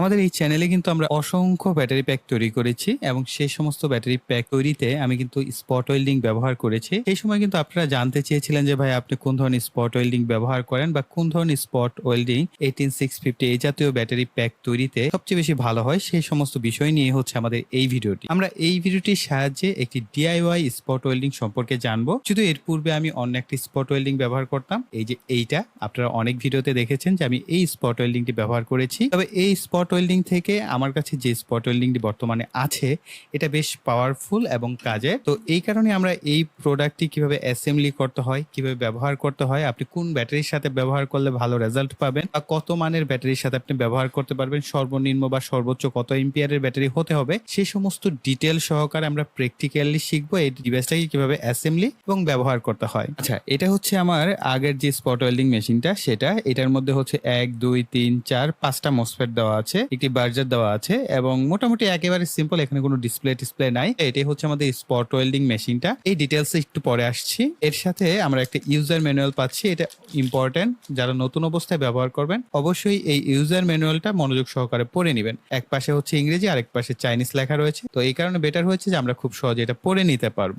আমাদের এই চ্যানেলে কিন্তু আমরা অসংখ্য ব্যাটারি প্যাক তৈরি করেছি এবং সেই সমস্ত ব্যাটারি প্যাক তৈরিতে আমি কিন্তু স্পট ওয়েল্ডিং ব্যবহার করেছি। এই সময় কিন্তু আপনারা জানতে চেয়েছিলেন যে, ভাই, আপনি কোন ধরনের স্পট ওয়েল্ডিং ব্যবহার করেন বা কোন ধরনের spot welding eighteen six fifty এই জাতীয় ব্যাটারি প্যাক তৈরিতে সবচেয়ে বেশি ভালো হয়? সেই সমস্ত বিষয় নিয়ে হচ্ছে আমাদের এই ভিডিওটি। আমরা এই ভিডিওটির সাহায্যে একটি ডিআইওয়াই স্পট ওয়েল্ডিং সম্পর্কে জানব। শুধু এর পূর্বে আমি অন্য একটি স্পট ওয়েল্ডিং ব্যবহার করতাম। এই যে এইটা, আপনারা অনেক ভিডিওতে দেখেছেন যে, আমি এই স্পট ওয়েল্ডিংটি ব্যবহার করেছি। তবে এই স্পট ওয়েল্ডিং থেকে আমার কাছে যে স্পট ওয়েল্ডিংটি বর্তমানে আছে, এটা বেশ পাওয়ারফুল এবং কাজে তো এই কারণে আমরা এই প্রোডাক্টটি কীভাবে অ্যাসেম্বলি করতে হয়, কীভাবে ব্যবহার করতে হয়, আপনি কোন ব্যাটারির সাথে ব্যবহার করলে ভালো রেজাল্ট পাবেন বা কত মানের ব্যাটারির সাথে আপনি ব্যবহার করতে পারবেন, সর্বনিম্ন বা সর্বোচ্চ কত এম্পিয়ারের ব্যাটারি হতে হবে সেই সমস্ত ডিটেল সহকারে আমরা প্র্যাকটিক্যালি শিখব এই ডিভাইসটাকে কীভাবে অ্যাসেম্বলি এবং ব্যবহার করতে হয়। আচ্ছা এটা হচ্ছে আমার আগের যে স্পট ওয়েল্ডিং মেশিনটা সেটা, এটার মধ্যে হচ্ছে এক, দুই, তিন, চার, পাঁচটা মসফেট দেওয়া আছে। একটি বার্জার দেওয়া আছে এবং মোটামুটি একেবারে সিম্পল এখানে কোনো ডিসপ্লে টিসপ্লে নাই। এটাই হচ্ছে আমাদের স্পট ওয়েল্ডিং মেশিনটা এই ডিটেলস একটু পরে আসছি। এর সাথে আমরা একটা ইউজার ম্যানুয়াল পাচ্ছি। এটা ইম্পর্টেন্ট যারা নতুন অবস্থায় ব্যবহার করবেন, অবশ্যই এই ইউজার ম্যানুয়ালটা মনোযোগ সহকারে পড়ে নেবেন। এক পাশে হচ্ছে ইংরেজি, আরেক পাশে চাইনিজ লেখা রয়েছে। তো এই কারণে বেটার হয়েছে যে আমরা খুব সহজে এটা পড়ে নিতে পারব।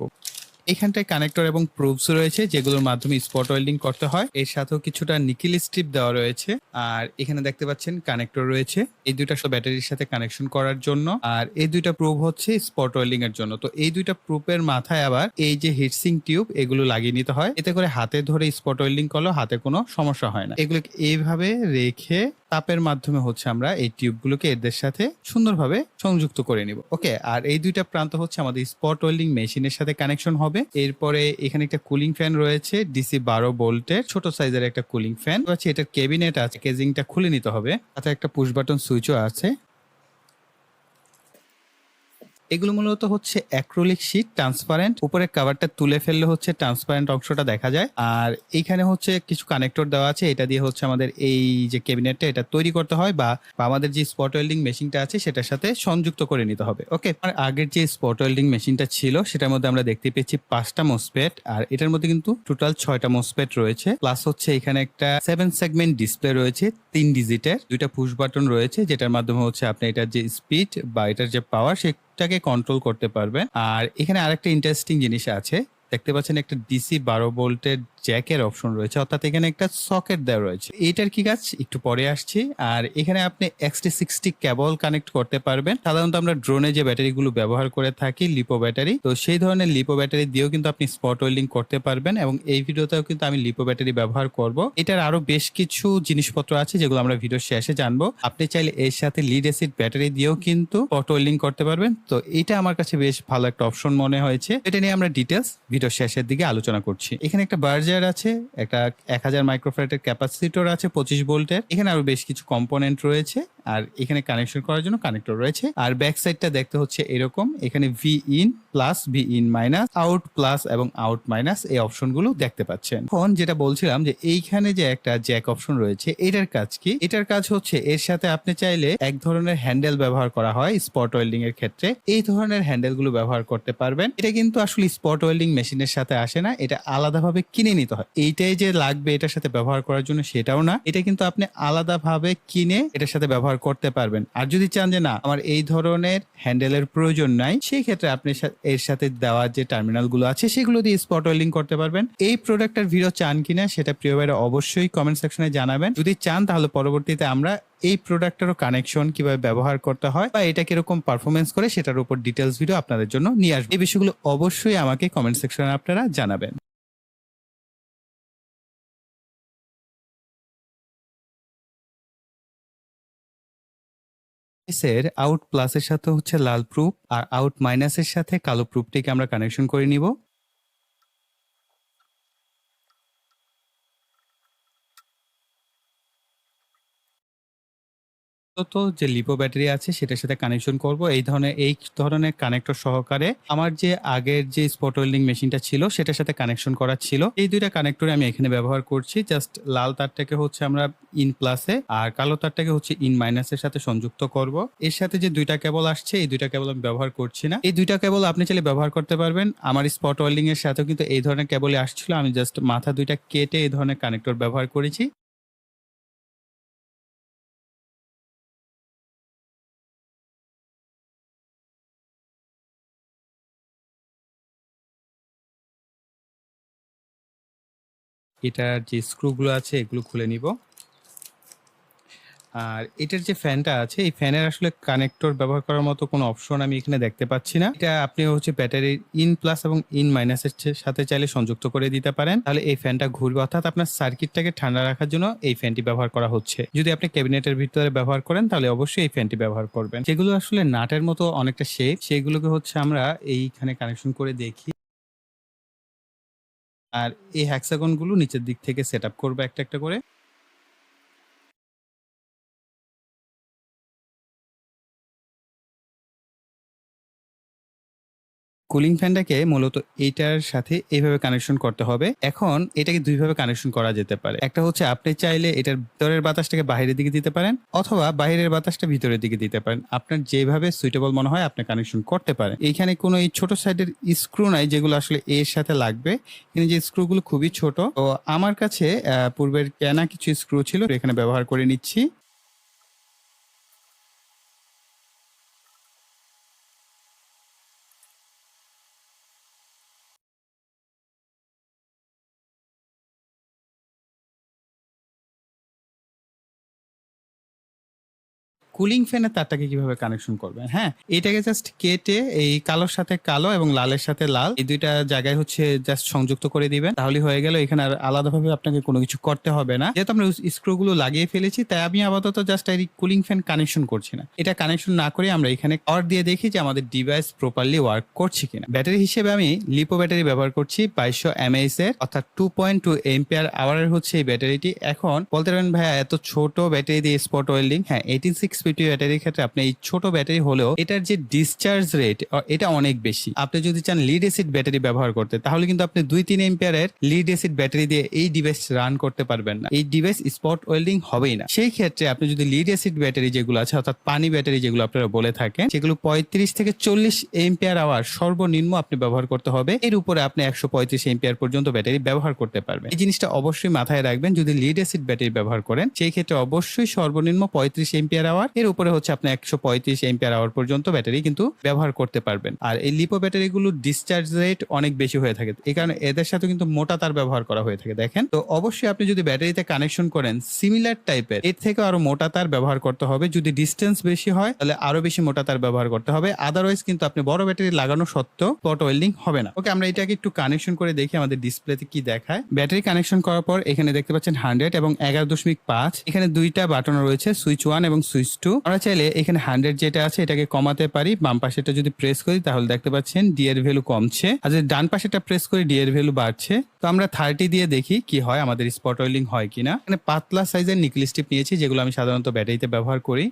এখানটায় কানেক্টর এবং প্রুফস রয়েছে, যেগুলোর মাধ্যমে স্পট ওয়েল্ডিং করতে হয়। এর সাথেও কিছুটা নিকিল স্ট্রিপ দেওয়া রয়েছে, আর এখানে দেখতে পাচ্ছেন কানেক্টর রয়েছে। এই দুইটা সব ব্যাটারির সাথে কানেকশন করার জন্য, আর এই দুইটা প্রুফ হচ্ছে স্পট ওয়েল্ডিং এর জন্য। তো এই দুইটা প্রুফের মাথায় আবার এই যে হিটসিং টিউব এগুলো লাগিয়ে নিতে হয়। এতে করে হাতে ধরে স্পট ওয়েল্ডিং করলেও হাতে কোনো সমস্যা হয় না। এগুলোকে এইভাবে রেখে তাপের মাধ্যমে হচ্ছে আমরা এই টিউবগুলোকে এদের সাথে সুন্দরভাবে সংযুক্ত করে নিব। ওকে, আর এই দুইটা প্রান্ত হচ্ছে আমাদের স্পট ওয়েল্ডিং মেশিনের সাথে কানেকশন হবে। এরপরে এখানে একটা কুলিং ফ্যান রয়েছে ডিসি বারো বোল্টের ছোট সাইজের একটা কুলিং ফ্যান আছে, এটা কেবিনেট আছে কেজিংটা খুলে নিতে হবে। সাথে একটা পুশ বাটন সুইচও আছে। এগুলো মূলত হচ্ছে অ্যাক্রোলিক শীট ট্রান্সপারেন্ট উপরে কাভারটা তুলে ফেললে হচ্ছে ট্রান্সপারেন্ট অংশটা দেখা যায়। আর এইখানে হচ্ছে কিছু কানেক্টর দেওয়া আছে। এটা দিয়ে হচ্ছে আমাদের এই যে ক্যাবিনেটটা, এটা তৈরি করতে হয় বা আমাদের যে স্পট ওয়েল্ডিং মেশিনটা আছে, সেটার সাথে সংযুক্ত করে নিতে হবে। ওকে? আর আগের যে স্পট ওয়েল্ডিং মেশিনটা ছিল, সেটার মধ্যে আমরা দেখতে পেয়েছি পাঁচটা মোসপেট আর এটার মধ্যে কিন্তু টোটাল ছয়টা মোসপেট রয়েছে। প্লাস হচ্ছে এখানে একটা সেভেন সেগমেন্ট ডিসপ্লে রয়েছে, তিন ডিজিটের দুইটা পুশ বাটন রয়েছে, যেটার মাধ্যমে হচ্ছে আপনি এটার যে স্পিড বা এটার যে পাওয়ার সেটাকে কন্ট্রোল করতে পারবেন আর এখানে আরেকটা ইন্টারেস্টিং জিনিস আছে। দেখতে পাচ্ছেন একটা ডিসি বারো ভোল্টের জ্যাকের অপশন রয়েছে, অর্থাৎ এখানে একটা সকেট দেওয়া রয়েছে। এইটার কি কাজ? একটু পরে আসছি। আর এখানে আপনি এক্সটি সিক্সটি কেবল কানেক্ট করতে পারবেন। সাধারণত আমরা ড্রোনে যে ব্যাটারিগুলো ব্যবহার করে থাকি, লিপো ব্যাটারি, তো সেই ধরনের লিপো ব্যাটারি দিয়েও কিন্তু আপনি স্পট ওয়েল্ডিং করতে পারবেন এবং এই ভিডিওতেও কিন্তু আমি লিপো ব্যাটারি ব্যবহার করব। এটার আরও বেশ কিছু জিনিসপত্র আছে যেগুলো আমরা ভিডিও শেষে জানব। আপনি চাইলে এর সাথে লিড অ্যাসিড ব্যাটারি দিয়েও কিন্তু স্পট ওয়েল্ডিং করতে পারবেন। তো এটা আমার কাছে বেশ ভালো একটা অপশন মনে হয়েছে। এটা নিয়ে আমরা ডিটেলস শেষের দিকে আলোচনা করছি। এখানে একটা বার্জার আছে, একটা এক হাজার মাইক্রোফ্যারেটের ক্যাপাসিটর আছে, পঁচিশ ভোল্টের। এখানে আরও বেশ কিছু কম্পোনেন্ট রয়েছে। আর এখানে কানেকশন করার জন্য কানেক্টর রয়েছে। আর ব্যাক সাইডটা দেখতে হচ্ছে এরকম। এখানে V in plus V in minus out plus এবং আউট মাইনাস এই অপশনগুলো দেখতে পাচ্ছেন। এখন যেটা বলছিলাম যে এইখানে যে একটা জ্যাক অপশন রয়েছে, এটার কাজ কি? এটার কাজ হচ্ছে এর সাথে আপনি চাইলে এক ধরনের হ্যান্ডেল ব্যবহার করা হয় স্পট ওয়েল্ডিং এর ক্ষেত্রে। এই ধরনের হ্যান্ডেলগুলো ব্যবহার করতে পারবেন। এটা কিন্তু আসলে স্পট ওয়েল্ডিং মেশিনের সাথে আসে না, এটা আলাদাভাবে কিনে নিতে হয়। এইটাই যে লাগবে এটার সাথে ব্যবহার করার জন্য সেটাও না। এটা কিন্তু আপনি আলাদাভাবে কিনে এটার সাথে ব্যবহার করতে পারবেন। আর যদি চান যে, না, আমার এই ধরনের হ্যান্ডেলের প্রয়োজন নাই সেই ক্ষেত্রে আপনি এর সাথে দেওয়া যে টার্মিনালগুলো আছে, সেগুলো দিয়ে স্পট ওয়েল্ডিং করতে পারবেন। এই প্রোডাক্টের ভিডিও চান কিনা সেটা প্রিয় ভাইরা অবশ্যই কমেন্ট সেকশনে জানাবেন। যদি চান, তাহলে পরবর্তীতে আমরা এই প্রোডাক্টেরও কানেকশন কীভাবে ব্যবহার করতে হয় বা এটা কীরকম পারফরমেন্স করে, সেটার উপর ডিটেলস ভিডিও আপনাদের জন্য নিয়ে আসবে। এই বিষয়গুলো অবশ্যই আমাকে কমেন্ট সেকশনে আপনারা জানাবেন। এর আউট প্লাসের সাথে হচ্ছে লাল প্রুফ আর আউট মাইনাসের সাথে কালো প্রুফটিকে আমরা কানেকশন করে নিব। তো যে লিপো ব্যাটারি আছে, সেটার সাথে কানেকশন করব। এই ধরনের এই ধরনের কানেক্টর সহকারে আমার যে আগের যে স্পট ওয়েল্ডিং মেশিনটা ছিল, সেটার সাথে কানেকশন করা ছিল। এই দুইটা কানেক্টর আমি এখানে ব্যবহার করছি। জাস্ট লাল তারটাকে হচ্ছে আমরা ইন প্লাসে আর কালো তারটাকে হচ্ছে ইন মাইনাসের সাথে সংযুক্ত করব। এর সাথে যে দুইটা কেবল আসছে, এই দুইটা কেবল আমি ব্যবহার করছি না। এই দুইটা কেবল আপনি চাইলে ব্যবহার করতে পারবেন। আমার স্পট ওয়েল্ডিং এর সাথেও কিন্তু এই ধরনের কেবলই আসছিল। আমি জাস্ট মাথা দুইটা কেটে এই ধরনের কানেক্টর ব্যবহার করেছি। এটার যে স্ক্রুগুলো আছে, এগুলো খুলে নিব। আর এটার যে ফ্যানটা আছে, এই ফ্যানের আসলে কানেক্টর ব্যবহার করার মতো কোনো অপশন আমি এখানে দেখতে পাচ্ছি না। এটা আপনি হচ্ছে ব্যাটারির ইন প্লাস এবং ইন মাইনাসের সাথে চাইলে সংযুক্ত করে দিতে পারেন। তাহলে এই ফ্যানটা ঘুরবে। অর্থাৎ আপনার সার্কিটটাকে ঠান্ডা রাখার জন্য এই ফ্যানটি ব্যবহার করা হচ্ছে। যদি আপনি ক্যাবিনেটের ভিতরে ব্যবহার করেন, তাহলে অবশ্যই এই ফ্যানটি ব্যবহার করবেন। যেগুলো আসলে নাটের মতো অনেকটা শেপ সেগুলোকে হচ্ছে আমরা এইখানে কানেকশন করে দেখি। আর এই হ্যাক্সাগনগুলো নিচের দিক থেকে সেট আপ করব একটা একটা করে। কুলিং ফ্যানটাকে মূলত এইটার সাথে এইভাবে কানেকশন করতে হবে। এখন এটাকে দুইভাবে কানেকশন করা যেতে পারে। একটা হচ্ছে আপনি চাইলে এটার ভিতরের বাতাসটাকে বাইরের দিকে দিতে পারেন অথবা বাইরের বাতাসটা ভিতরের দিকে দিতে পারেন। আপনার যেভাবে সুইটেবল মনে হয় আপনি কানেকশন করতে পারেন। এইখানে কোনো এই ছোট সাইডের স্ক্রু নাই যেগুলো আসলে এর সাথে লাগবে। কিন্তু যে স্ক্রুগুলো খুবই ছোট। তো আমার কাছে পূর্বের কেনা কিছু স্ক্রু ছিল, এখানে ব্যবহার করে নিচ্ছি। কুলিং ফ্যানের তারটাকে কীভাবে কানেকশন করবেন? হ্যাঁ এটাকে জাস্ট কেটে এই কালোর সাথে কালো এবং লালের সাথে লাল এই দুইটা জায়গায় হচ্ছে জাস্ট সংযুক্ত করে দিবেন। তাহলে হয়ে গেল, এখানে আর আলাদাভাবে আপনাকে কোনো কিছু করতে হবে না। যেহেতু আমরা স্ক্রু গুলো লাগিয়ে ফেলেছি, তাই আমি আপাতত জাস্ট এই কুলিং ফ্যান কানেকশন করছি না। এটা কানেকশন না করে আমরা এখানে পাওয়ার দিয়ে দেখি যে আমাদের ডিভাইস প্রপারলি ওয়ার্ক করছে কিনা। ব্যাটারি হিসেবে আমি লিপো ব্যাটারি ব্যবহার করছি বাইশশো এমএএস এর, অর্থাৎ টু পয়েন্ট টু এম্পিয়ার আওয়ারের হচ্ছে এই ব্যাটারিটি। এখন বলতে পারেন ভাইয়া, এত ছোট ব্যাটারি দিয়ে স্পট ওয়েল্ডিং হ্যাঁ এইটিন সিক্স ফিফটি ব্যাটারির ক্ষেত্রে আপনি এই ছোট ব্যাটারি হলেও এটার যে ডিসচার্জ রেট এটা অনেক বেশি। আপনি যদি চান লিড এসিড ব্যাটারি ব্যবহার করতে, তাহলে কিন্তু আপনি দুই তিন এম্পিয়ারের লিড এসিড ব্যাটারি দিয়ে এই ডিভাইস রান করতে পারবেন না। এই ডিভাইস স্পট ওয়েল্ডিং হবেই না। সেই ক্ষেত্রে আপনি যদি লিড এসিড ব্যাটারি যেগুলো আছে, অর্থাৎ পানি ব্যাটারি যেগুলো আপনারা বলে থাকেন সেগুলো পঁয়ত্রিশ থেকে চল্লিশ এম্পিয়ার আওয়ার সর্বনিম্ন আপনি ব্যবহার করতে হবে। এর উপরে আপনি একশো পঁয়ত্রিশ এম্পিয়ার পর্যন্ত ব্যাটারি ব্যবহার করতে পারবেন। এই জিনিসটা অবশ্যই মাথায় রাখবেন, যদি লিড অ্যাসিড ব্যাটারি ব্যবহার করেন, সেই ক্ষেত্রে অবশ্যই সর্বনিম্ন পঁয়ত্রিশ এম্পিয়ার আওয়ার এর উপরে হচ্ছে আপনি একশো পঁয়ত্রিশ এম্পিয়ার আওয়ার পর্যন্ত ব্যাটারি কিন্তু ব্যবহার করতে পারবেন। আর এই লিপো ব্যাটারিগুলো ডিসচার্জ রেট অনেক বেশি হয়ে থাকে। এই কারণে এদের সাথে কিন্তু মোটা তার ব্যবহার করা হয়ে থাকে, দেখেন। তো অবশ্যই আপনি যদি ব্যাটারিতে কানেকশন করেন সিমিলার টাইপের এর থেকে আরও মোটা তার ব্যবহার করতে হবে। যদি ডিস্টেন্স বেশি হয়, তাহলে আরও বেশি মোটা তার ব্যবহার করতে হবে। আদারওয়াইজ কিন্তু আপনি বড় ব্যাটারি লাগানো সত্ত্বেও স্পট ওয়েল্ডিং হবে না। ওকে, আমরা এটাকে একটু কানেকশন করে দেখি আমাদের ডিসপ্লেতে কি দেখায়। ব্যাটারি কানেকশন করার পর এখানে দেখতে পাচ্ছেন হান্ড্রেড এবং এগারো দশমিক পাঁচ। এখানে দুইটা বাটন রয়েছে সুইচ ওয়ান এবং সুইচ টু। আমরা চাইলে এখানে হান্ড্রেড যেটা আছে, এটাকে কমাতে পারি। বাম পাশেটা যদি প্রেস করি, তাহলে দেখতে পাচ্ছেন ডি এর ভ্যালু কমছে। আর যদি ডান পাশেটা প্রেস করি ডি এর ভ্যালু বাড়ছে। তো আমরা থার্টি দিয়ে দেখি কি হয়, আমাদের স্পট অয়েলিং হয় কিনা। এখানে পাতলা সাইজের নিকল স্টিপ নিয়েছি, যেগুলো আমি সাধারণত ব্যাটারিতে ব্যবহার করি।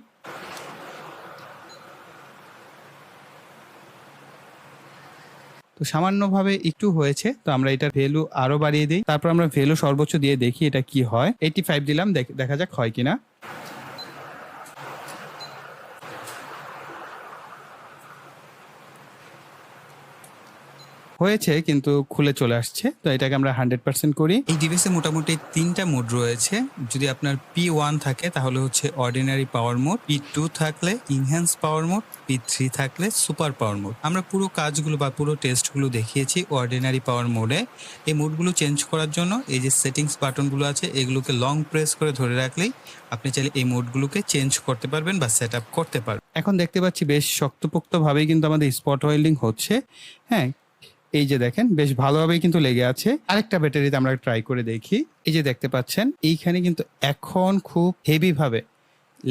তো সামান্যভাবে একটু হয়েছে, তো আমরা এটা ভ্যালু আরও বাড়িয়ে দিই। তারপর আমরা ভ্যালু সর্বোচ্চ দিয়ে দেখি এটা কি হয়। এইটি ফাইভ দিলাম দেখ- যাক হয় কিনা। হয়েছে কিন্তু খুলে চলে আসছে। তো এটাকে আমরা হান্ড্রেড পার্সেন্ট করি। এই ডিভাইসে মোটামুটি তিনটা মোড রয়েছে। যদি আপনার পি ওয়ান থাকে তাহলে হচ্ছে ordinary power mode P two থাকলে enhance power mode P three থাকলে সুপার পাওয়ার মোড। আমরা পুরো কাজগুলো বা পুরো টেস্টগুলো দেখিয়েছি অর্ডিনারি পাওয়ার মোডে। এই মোডগুলো চেঞ্জ করার জন্য এই যে সেটিংস বাটনগুলো আছে এগুলোকে লং প্রেস করে ধরে রাখলেই আপনি চাইলে এই মোডগুলোকে চেঞ্জ করতে পারবেন বা সেট আপ করতে পারবেন। এখন দেখতে পাচ্ছি বেশ শক্তপোক্তভাবেই কিন্তু আমাদের স্পট ওয়েল্ডিং হচ্ছে। হ্যাঁ এই যে দেখেন, বেশ ভালোভাবেই কিন্তু লেগে আছে। আরেকটা ব্যাটারিতে আমরা ট্রাই করে দেখি। এই যে দেখতে পাচ্ছেন, এইখানে কিন্তু এখন খুব হেভি ভাবে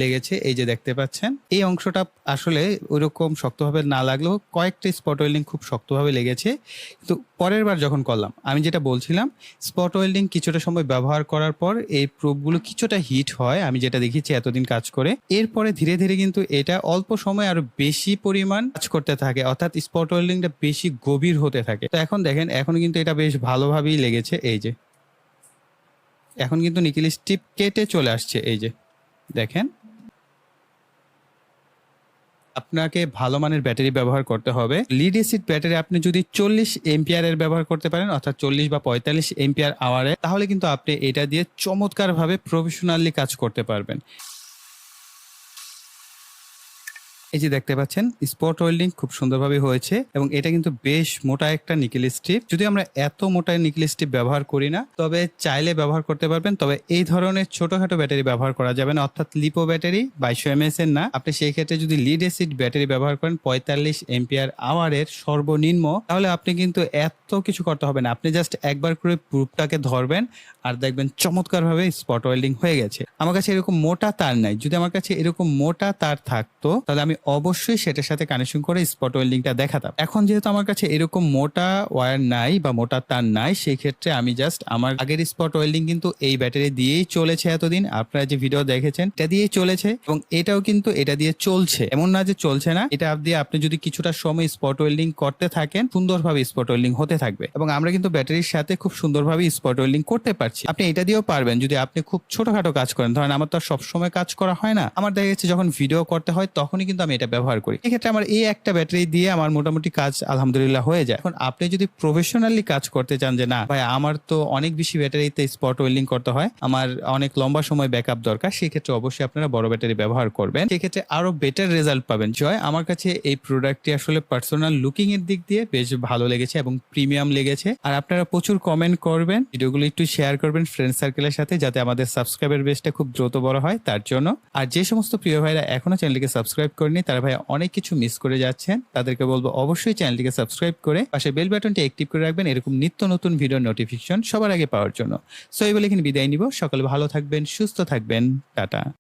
লেগেছে। এই যে দেখতে পাচ্ছেন, এই অংশটা আসলে ওইরকম শক্তভাবে না লাগলেও কয়েকটা স্পট ওয়েল্ডিং খুব শক্তভাবে লেগেছে। কিন্তু পরের বার যখন করলাম, আমি যেটা বলছিলাম স্পট ওয়েল্ডিং কিছুটা সময় ব্যবহার করার পর এই প্রুফগুলো কিছুটা হিট হয়, আমি যেটা দেখেছি এতদিন কাজ করে। এরপরে ধীরে ধীরে কিন্তু এটা অল্প সময় আরও বেশি পরিমাণ কাজ করতে থাকে, অর্থাৎ স্পট ওয়েল্ডিংটা বেশি গভীর হতে থাকে। তো এখন দেখেন, এখন কিন্তু এটা বেশ ভালোভাবেই লেগেছে, এই যে। এখন কিন্তু নিকেল স্টিপ কেটে চলে আসছে, এই যে। দেখেন। আপনাকে ভালো মানের ব্যাটারি ব্যবহার করতে হবে। লিড এসিড ব্যাটারি আপনি যদি চল্লিশ এম্পিয়ারের ব্যবহার করতে পারেন, অর্থাৎ চল্লিশ বা পঁয়তাল্লিশ এম্পিয়ার আওয়ারে তাহলে কিন্তু আপনি এটা দিয়ে চমৎকারভাবে প্রফেশনালি কাজ করতে পারবেন। এই যে দেখতে পাচ্ছেন স্পট ওয়েল্ডিং খুব সুন্দরভাবে হয়েছে এবং এটা কিন্তু বেশ মোটা একটা নিকেল স্ট্রিপ যদি আমরা এত মোটা নিকেল স্ট্রিপ ব্যবহার করি না, তবে চাইলে ব্যবহার করতে পারবেন। তবে এই ধরনের ছোটখাটো ব্যাটারি ব্যবহার করা যাবে না, অর্থাৎ লিপো ব্যাটারি বাইশো এমএস এর না। আপনি সেই ক্ষেত্রে যদি লিড এসিড ব্যাটারি ব্যবহার করেন পঁয়তাল্লিশ এম্পিয়ার আওয়ারের সর্বনিম্ন, তাহলে আপনি কিন্তু এত কিছু করতে হবে না। আপনি জাস্ট একবার করে প্রুফটাকে ধরবেন আর দেখবেন চমৎকারভাবে স্পট ওয়েল্ডিং হয়ে গেছে। আমার কাছে এরকম মোটা তার নাই। যদি আমার কাছে এরকম মোটা তার থাকতো, তাহলে আমি অবশ্যই সেটার সাথে কানেকশন করে স্পট ওয়েল্ডিংটা দেখাতাম। এখন যেহেতু আমার কাছে এরকম মোটা ওয়্যার নাই বা মোটা তার নাই সেই ক্ষেত্রে আমি জাস্ট আমার আগের স্পট ওয়েল্ডিং কিন্তু এই ব্যাটারি দিয়েই চলেছে এতদিন। আপনারা যে ভিডিও দেখেছেন, এটা দিয়েই চলেছে এবং এটাও কিন্তু এটা দিয়ে চলছে। এমন না যে চলছে না, এটা দিয়ে আপনি যদি কিছুটা সময় স্পট ওয়েল্ডিং করতে থাকেন, সুন্দরভাবে স্পট ওয়েল্ডিং হতে থাকবে। এবং আমরা কিন্তু ব্যাটারির সাথে খুব সুন্দরভাবে স্পট ওয়েল্ডিং করতে পারছি। আপনি এটা দিয়েও পারবেন যদি আপনি খুব ছোটখাটো কাজ করেন। ধরেন আমার তো আর সবসময় কাজ করা হয় না। আমার দেখা যাচ্ছে যখন ভিডিও করতে হয় তখনই কিন্তু আমি এটা ব্যবহার করি। এক্ষেত্রে আমার এই একটা ব্যাটারি দিয়ে আমার মোটামুটি কাজ আলহামদুলিল্লাহ হয়ে যায়। এখন আপনি যদি প্রফেশনালি কাজ করতে চান যে, না, ভাই, আমার তো অনেক বেশি ব্যাটারিতে স্পট ওয়েল্ডিং করতে হয়। আমার অনেক লম্বা সময় ব্যাকআপ দরকার। সেক্ষেত্রে অবশ্যই আপনারা বড় ব্যাটারি ব্যবহার করবেন। সেক্ষেত্রে আরও বেটার রেজাল্ট পাবেন। জয়, আমার কাছে এই প্রোডাক্টটি আসলে পার্সোনাল লুকিং এর দিক দিয়ে বেশ ভালো লেগেছে এবং প্রিমিয়াম লেগেছে। আর আপনারা প্রচুর কমেন্ট করবেন। ভিডিওগুলো একটু শেয়ার করবেন ফ্রেন্ড সার্কেলের সাথে যাতে আমাদের সাবস্ক্রাইবার বেসটা খুব দ্রুত বড় হয়, তার জন্য। আর যে সমস্ত প্রিয় ভাইরা এখনও চ্যানেলটিকে সাবস্ক্রাইব করেনি তারা ভাই অনেক কিছু মিস করে যাচ্ছেন। তাদেরকে বলব অবশ্যই চ্যানেলটিকে সাবস্ক্রাইব করে, পাশে বেল বাটনটি অ্যাক্টিভ করে রাখবেন। এরকম নিত্য নতুন ভিডিও নোটিফিকেশন সবার আগে পাওয়ার জন্য। সো এই বলে এখানে বিদায় নিব। সকালে ভালো থাকবেন, সুস্থ থাকবেন। টাটা।